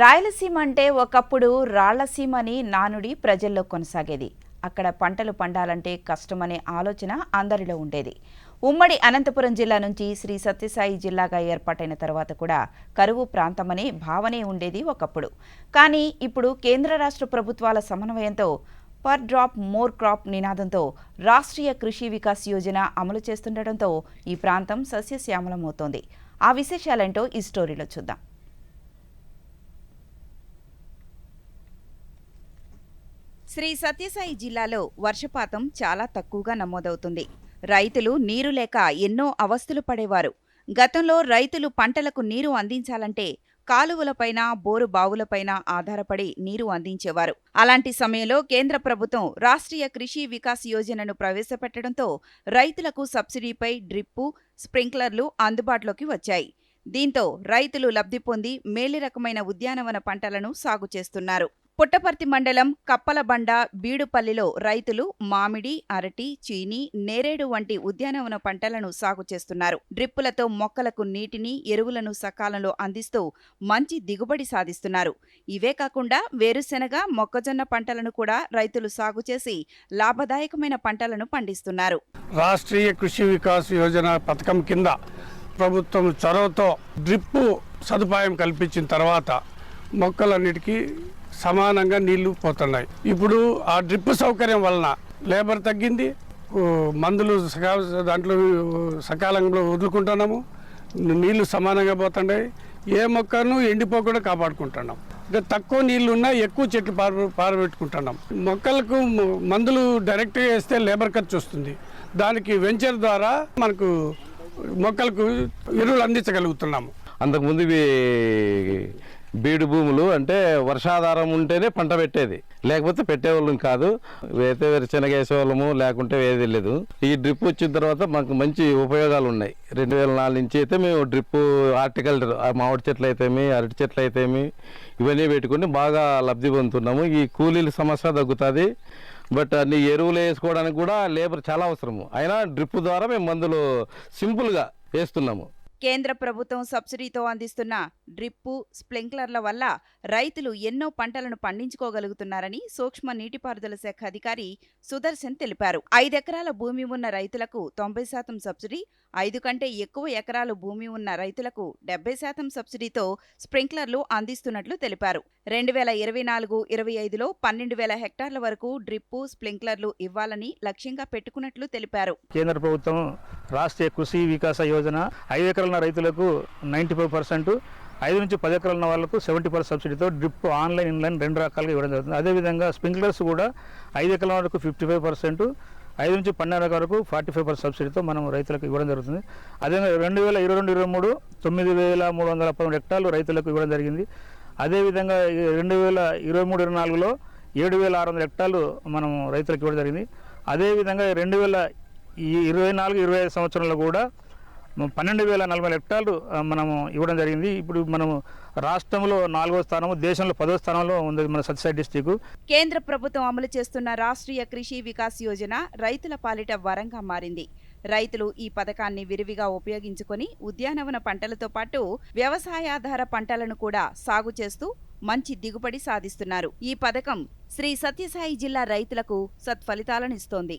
రాయలసీమ అంటే ఒకప్పుడు రాళ్ళసీమ అని నానుడి ప్రజల్లో కొనసాగేది. అక్కడ పంటలు పండాలంటే కష్టమనే ఆలోచన అందరిలో ఉండేది. ఉమ్మడి అనంతపురం జిల్లా నుంచి శ్రీ సత్యసాయి జిల్లాగా ఏర్పాటైన తర్వాత కూడా కరువు ప్రాంతమనే భావనే ఉండేది ఒకప్పుడు. కానీ ఇప్పుడు కేంద్ర రాష్ట్ర ప్రభుత్వాల సమన్వయంతో పర్ డ్రాప్ మోర్ క్రాప్ నినాదంతో రాష్ట్రీయ కృషి వికాస్ యోజన అమలు చేస్తుండటంతో ఈ ప్రాంతం సస్యశ్యామలమవుతోంది. ఆ విశేషాలేంటో ఈ స్టోరీలో చూద్దాం. శ్రీ సత్యసాయి జిల్లాలో వర్షపాతం చాలా తక్కువగా నమోదవుతుంది. రైతులు నీరు లేక ఎన్నో అవస్థలు పడేవారు. గతంలో రైతులు పంటలకు నీరు అందించాలంటే కాలువలపైన బోరు బావులపైన ఆధారపడి నీరు అందించేవారు. అలాంటి సమయంలో కేంద్ర ప్రభుత్వం రాష్ట్రీయ కృషి వికాస్ యోజనను ప్రవేశపెట్టడంతో రైతులకు సబ్సిడీపై డ్రిప్పు స్ప్రింక్లర్లు అందుబాటులోకి వచ్చాయి. దీంతో రైతులు లబ్ధి పొంది మేలి రకమైన ఉద్యానవన పంటలను సాగు చేస్తున్నారు. పుట్టపర్తి మండలం కప్పలబండ బీడుపల్లిలో రైతులు మామిడి అరటి చీని నేరేడు వంటి ఉద్యానవన పంటలను సాగు చేస్తున్నారు. డ్రిప్పులతో మొక్కలకు నీటిని ఎరువులను సకాలంలో అందిస్తూ మంచి దిగుబడి సాధిస్తున్నారు. ఇవే కాకుండా వేరుశెనగ మొక్కజొన్న పంటలను కూడా రైతులు సాగు చేసి లాభదాయకమైన పంటలను పండిస్తున్నారు. రాష్ట్రీయ కృషి వికాస్ యోజన పథకం కింద ప్రభుత్వం చొరవతో డ్రిప్పు సదుపాయం కల్పించిన తర్వాత మొక్కలన్నిటికీ సమానంగా నీళ్ళు పోతున్నాయి. ఇప్పుడు ఆ డ్రిప్ సౌకర్యం వలన లేబర్ తగ్గింది. మందులు సకా దాంట్లో సకాలంలో వదులుకుంటున్నాము. నీళ్ళు సమానంగా పోతున్నాయి. ఏ మొక్కను ఎండిపోకుండా కాపాడుకుంటున్నాం. అంటే తక్కువ నీళ్ళు ఉన్నా ఎక్కువ చెట్లు పార పారబెట్టుకుంటున్నాం. మొక్కలకు మందులు డైరెక్ట్గా వేస్తే లేబర్ ఖర్చు వస్తుంది. దానికి వెంచర్ ద్వారా మనకు మొక్కలకు ఎరువులు అందించగలుగుతున్నాము. అంతకుముందు బీడు భూములు అంటే వర్షాధారం ఉంటేనే పంట పెట్టేది. లేకపోతే పెట్టేవాళ్ళం కాదు. అయితే వేరుశనగ వేసేవాళ్ళము లేకుంటే ఏది లేదు. ఈ డ్రిప్ వచ్చిన తర్వాత మాకు మంచి ఉపయోగాలు ఉన్నాయి. రెండు వేల నాలుగు నుంచి అయితే మేము డ్రిప్ ఆర్టికల్ మామిడి చెట్లు అయితేమి అరటి చెట్లు అయితేమి ఇవన్నీ పెట్టుకుని బాగా లబ్ధి పొందుతున్నాము. ఈ కూలీల సమస్య తగ్గుతుంది. బట్ అన్ని ఎరువులు వేసుకోవడానికి కూడా లేబర్ చాలా అవసరము. అయినా డ్రిప్ ద్వారా మేము మందులు సింపుల్గా వేస్తున్నాము. కేంద్ర ప్రభుత్వం సబ్సిడీతో అందిస్తున్న డ్రిప్పు స్ప్రింక్లర్ల వల్ల రైతులు ఎన్నో పంటలను పండించుకోగలుగుతున్నారని సూక్ష్మ నీటిపారుదల శాఖ అధికారి సుదర్శన్ తెలిపారు. ఐదెకరాల భూమి ఉన్న రైతులకు తొంభై శాతం సబ్సిడీ ఐదు కంటే ఎక్కువ ఎకరాలు భూమి ఉన్న రైతులకు డెబ్బై శాతం సబ్సిడీతో స్ప్రింక్లర్లు అందిస్తున్నట్లు తెలిపారు. రెండు వేల ఇరవై నాలుగు ఇరవై ఐదులో పన్నెండు వేల హెక్టార్ల వరకు డ్రిప్పు స్ప్రింక్లర్లు ఇవ్వాలని లక్ష్యంగా పెట్టుకున్నట్లు తెలిపారు. కేంద్ర ప్రభుత్వం రాష్ట్రీయ కృషి వికాస యోజన ఐదు ఎకరాల రైతులకు నైంటీ ఫైవ్ పర్సెంట్ ఐదు నుంచి పది ఎకరాల ఉన్న వాళ్ళకు సెవెంటీ పర్సెంట్ సబ్సిడీతో డ్రిప్ ఆన్లైన్ ఇన్లైన్ రెండు రకాలుగా ఇవ్వడం జరుగుతుంది. అదేవిధంగా స్ప్రింక్లర్స్ కూడా ఐదు ఎకరాల వరకు ఫిఫ్టీ ఫైవ్ పర్సెంట్ ఐదు నుంచి పన్నెండు వరకు ఫార్టీ ఫైవ్ పర్సెంట్ సబ్సిడీతో మనం రైతులకు ఇవ్వడం జరుగుతుంది. అదేవిధంగా రెండు వేల ఇరవై రెండు ఇరవై మూడు తొమ్మిది వేల మూడు వందల పదమూడు హెక్టార్లు రైతులకు ఇవ్వడం జరిగింది. అదేవిధంగా రెండు వేల ఇరవై మూడు ఇరవై నాలుగులో ఏడు వేల ఆరు వందల హెక్టార్లు మనం రైతులకు ఇవ్వడం జరిగింది. అదేవిధంగా రెండు వేల ఈ ఇరవై నాలుగు ఇరవై ఐదు సంవత్సరంలో కూడా పన్నెండు వేల నలభై హెక్టార్లు మనము ఇవ్వడం జరిగింది. ఇప్పుడు మనము రాష్ట్రంలో నాలుగో స్థానము దేశంలో పదో స్థానంలో ఉంది మన సత్యసాయి డిస్టిక్ కేంద్ర ప్రభుత్వం అమలు చేస్తున్న రాష్ట్రీయ కృషి వికాస్ యోజన రైతుల పాలిట వరంగా మారింది. రైతులు ఈ పథకాన్ని విరివిగా ఉపయోగించుకొని ఉద్యానవన పంటలతో పాటు వ్యవసాయాధార పంటలను కూడా సాగు చేస్తూ మంచి దిగుబడి సాధిస్తున్నారు. ఈ పథకం శ్రీ సత్యసాయి జిల్లా రైతులకు సత్ఫలితాలనిస్తోంది